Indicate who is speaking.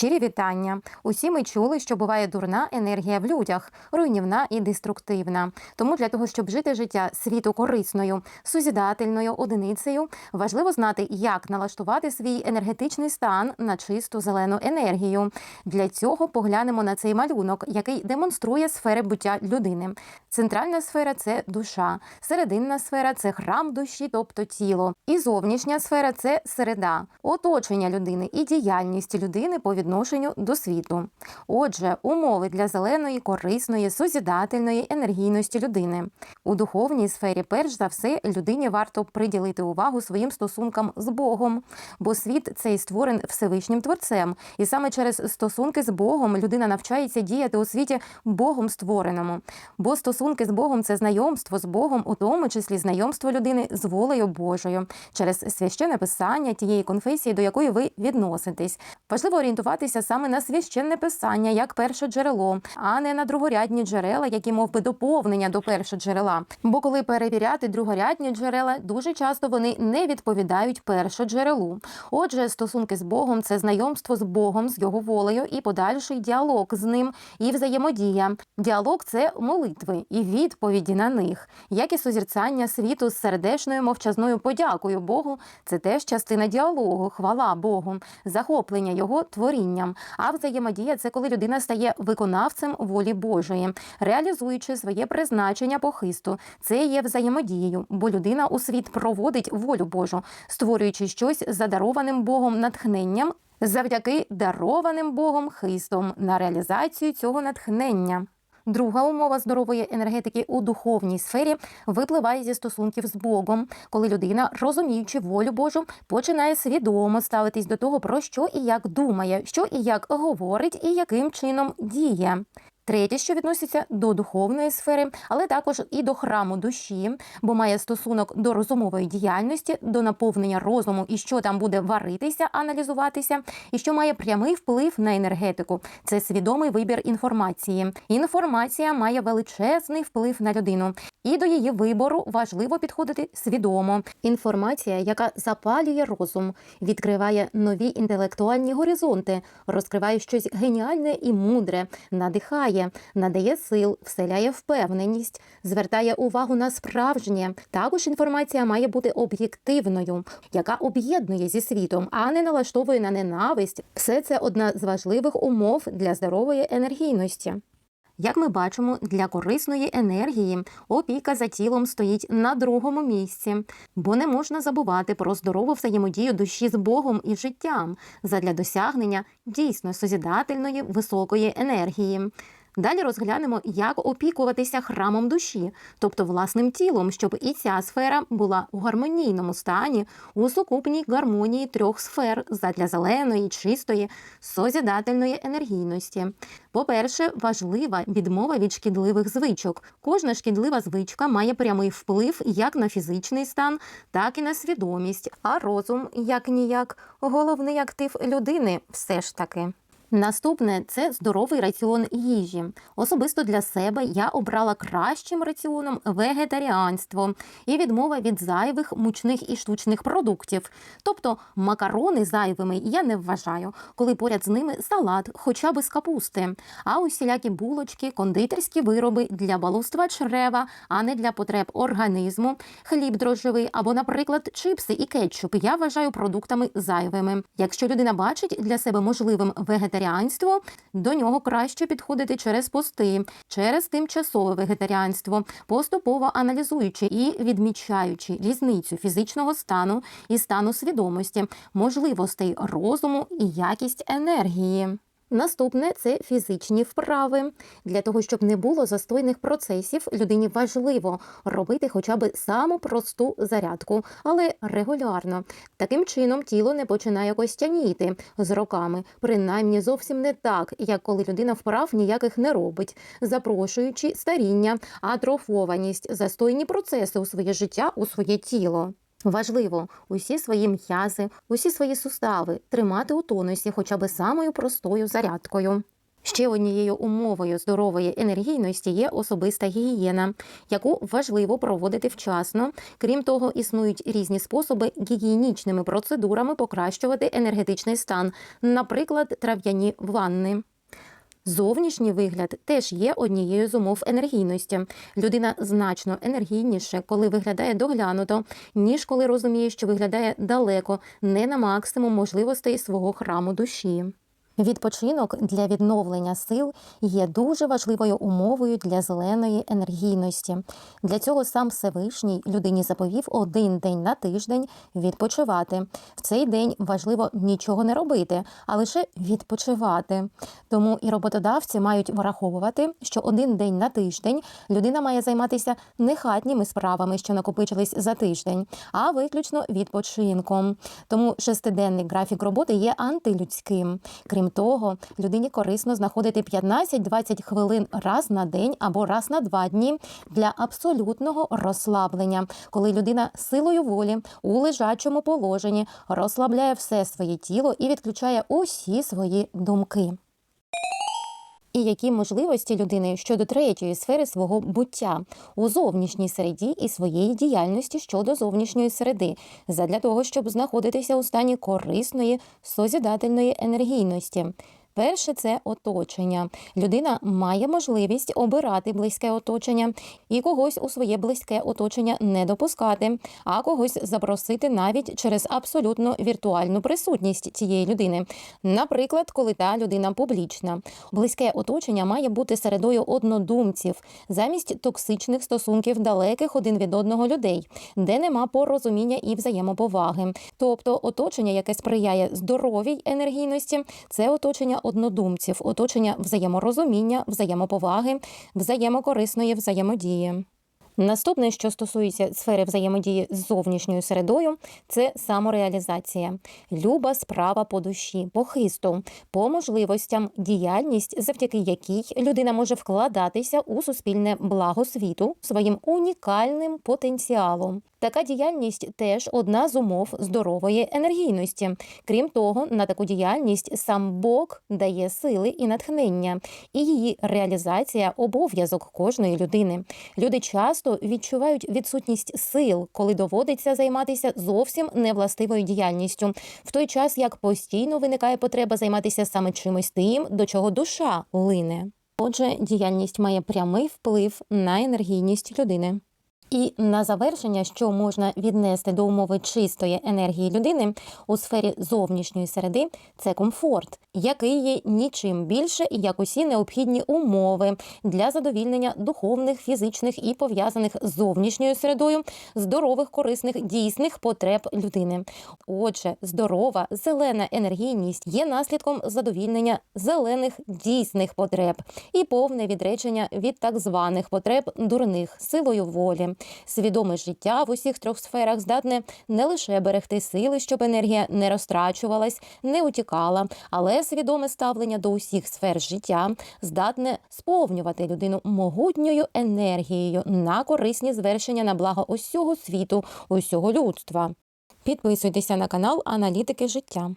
Speaker 1: Щирі вітання. Усі ми чули, що буває дурна енергія в людях, руйнівна і деструктивна. Тому для того, щоб жити життя світу корисною, сузідательною одиницею, важливо знати, як налаштувати свій енергетичний стан на чисту зелену енергію. Для цього поглянемо на цей малюнок, який демонструє сфери буття людини. Центральна сфера це душа, серединна сфера це храм душі, тобто тіло. І зовнішня сфера це середа, оточення людини і діяльність людини по відношенню до світу. Отже, умови для зеленої, корисної, созідательної енергійності людини. У духовній сфері, перш за все, людині варто приділити увагу своїм стосункам з Богом, бо світ цей створений Всевишнім Творцем, і саме через стосунки з Богом людина навчається діяти у світі Богом створеному. Бо стосунки з Богом це знайомство з Богом, у тому числі знайомство людини з волею Божою через священне писання тієї конфесії, до якої ви відноситесь. Важливо орієнтуватися саме на священне писання як перше джерело, а не на другорядні джерела, які мов би доповнення до першого джерела. Бо коли перевіряти другорядні джерела, дуже часто вони не відповідають першоджерелу. Отже, стосунки з Богом це знайомство з Богом, з його волею і подальший діалог з ним і взаємодія. Діалог це молитви і відповіді на них, як і созерцання світу з сердечною мовчазною подякою Богу. Це теж частина діалогу, хвала Богу, захоплення його творінням. А взаємодія це коли людина стає виконавцем волі Божої, реалізуючи своє призначення по хисту. Це є взаємодією, бо людина у світ проводить волю Божу, створюючи щось задарованим Богом натхненням. Завдяки дарованим Богом хистом на реалізацію цього натхнення. Друга умова здорової енергетики у духовній сфері випливає зі стосунків з Богом, коли людина, розуміючи волю Божу, починає свідомо ставитись до того, про що і як думає, що і як говорить, і яким чином діє. Третє, що відноситься до духовної сфери, але також і до храму душі, бо має стосунок до розумової діяльності, до наповнення розуму і що там буде варитися, аналізуватися, і що має прямий вплив на енергетику. Це свідомий вибір інформації. Інформація має величезний вплив на людину, і до її вибору важливо підходити свідомо. Інформація, яка запалює розум, відкриває нові інтелектуальні горизонти, розкриває щось геніальне і мудре, надихає надає сил, вселяє впевненість, звертає увагу на справжнє. Також інформація має бути об'єктивною, яка об'єднує зі світом, а не налаштовує на ненависть. Все це одна з важливих умов для здорової енергійності. Як ми бачимо, для корисної енергії опіка за тілом стоїть на другому місці, бо не можна забувати про здорову взаємодію душі з Богом і життям задля досягнення дійсно созідательної високої енергії. Далі розглянемо, як опікуватися храмом душі, тобто власним тілом, щоб і ця сфера була у гармонійному стані, у сукупній гармонії трьох сфер задля зеленої, чистої, созідательної енергійності. По-перше, важлива відмова від шкідливих звичок. Кожна шкідлива звичка має прямий вплив як на фізичний стан, так і на свідомість. А розум, як ніяк, головний актив людини все ж таки. Наступне це здоровий раціон їжі. Особисто для себе я обрала кращим раціоном вегетаріанство і відмова від зайвих мучних і штучних продуктів. Тобто макарони зайвими я не вважаю, коли поряд з ними салат, хоча б з капусти, а усілякі булочки, кондитерські вироби для балуства чрева, а не для потреб організму, хліб дрожжевий або, наприклад, чипси і кетчуп я вважаю продуктами зайвими. Якщо людина бачить для себе можливим вегетаріанство, вегетаріанство, до нього краще підходити через пости, через тимчасове вегетаріанство, поступово аналізуючи і відмічаючи різницю фізичного стану і стану свідомості, можливостей розуму і якість енергії. Наступне це фізичні вправи. Для того, щоб не було застойних процесів, людині важливо робити хоча б саму просту зарядку, але регулярно. Таким чином тіло не починає костяніти з роками, принаймні зовсім не так, як коли людина вправ ніяких не робить, запрошуючи старіння, атрофованість, застойні процеси у своє життя, у своє тіло. Важливо усі свої м'язи, усі свої сустави тримати у тонусі хоча б самою простою зарядкою. Ще однією умовою здорової енергійності є особиста гігієна, яку важливо проводити вчасно. Крім того, існують різні способи гігієнічними процедурами покращувати енергетичний стан, наприклад, трав'яні ванни. Зовнішній вигляд теж є однією з умов енергійності. Людина значно енергійніше, коли виглядає доглянуто, ніж коли розуміє, що виглядає далеко, не на максимум можливостей свого храму душі. Відпочинок для відновлення сил є дуже важливою умовою для зеленої енергійності. Для цього сам Всевишній людині заповів один день на тиждень відпочивати. В цей день важливо нічого не робити, а лише відпочивати. Тому і роботодавці мають враховувати, що один день на тиждень людина має займатися не хатніми справами, що накопичились за тиждень, а виключно відпочинком. Тому шестиденний графік роботи є антилюдським. Крім того, людині корисно знаходити 15-20 хвилин раз на день або раз на два дні для абсолютного розслаблення, коли людина силою волі у лежачому положенні розслабляє все своє тіло і відключає усі свої думки. І які можливості людини щодо третьої сфери свого буття у зовнішній середі і своєї діяльності щодо зовнішньої середи, задля того, щоб знаходитися у стані корисної созідательної енергійності. Перше це оточення. Людина має можливість обирати близьке оточення і когось у своє близьке оточення не допускати, а когось запросити навіть через абсолютно віртуальну присутність цієї людини. Наприклад, коли та людина публічна. Близьке оточення має бути середою однодумців замість токсичних стосунків далеких один від одного людей, де нема порозуміння і взаємоповаги. Тобто, оточення, яке сприяє здоровій енергійності, це оточення однодумців, оточення взаєморозуміння, взаємоповаги, взаємокорисної взаємодії. Наступне, що стосується сфери взаємодії з зовнішньою середою, це самореалізація, люба справа по душі, по хисту, по можливостям, діяльність, завдяки якій людина може вкладатися у суспільне благо світу своїм унікальним потенціалом. Така діяльність теж одна з умов здорової енергійності. Крім того, на таку діяльність сам Бог дає сили і натхнення, і її реалізація обов'язок кожної людини. Люди часто відчувають відсутність сил, коли доводиться займатися зовсім невластивою діяльністю, в той час як постійно виникає потреба займатися саме чимось тим, до чого душа лине. Отже, діяльність має прямий вплив на енергійність людини. І на завершення, що можна віднести до умови чистої енергії людини у сфері зовнішньої середи, це комфорт, який є нічим більше, як усі необхідні умови для задовільнення духовних, фізичних і пов'язаних з зовнішньою середою здорових, корисних, дійсних потреб людини. Отже, здорова зелена енергійність є наслідком задовільнення зелених дійсних потреб і повне відречення від так званих потреб дурних силою волі. Свідоме життя в усіх трьох сферах здатне не лише берегти сили, щоб енергія не розтрачувалась, не утікала, але свідоме ставлення до усіх сфер життя здатне сповнювати людину могутньою енергією на корисні звершення на благо усього світу, усього людства. Підписуйтеся на канал Аналітики життя.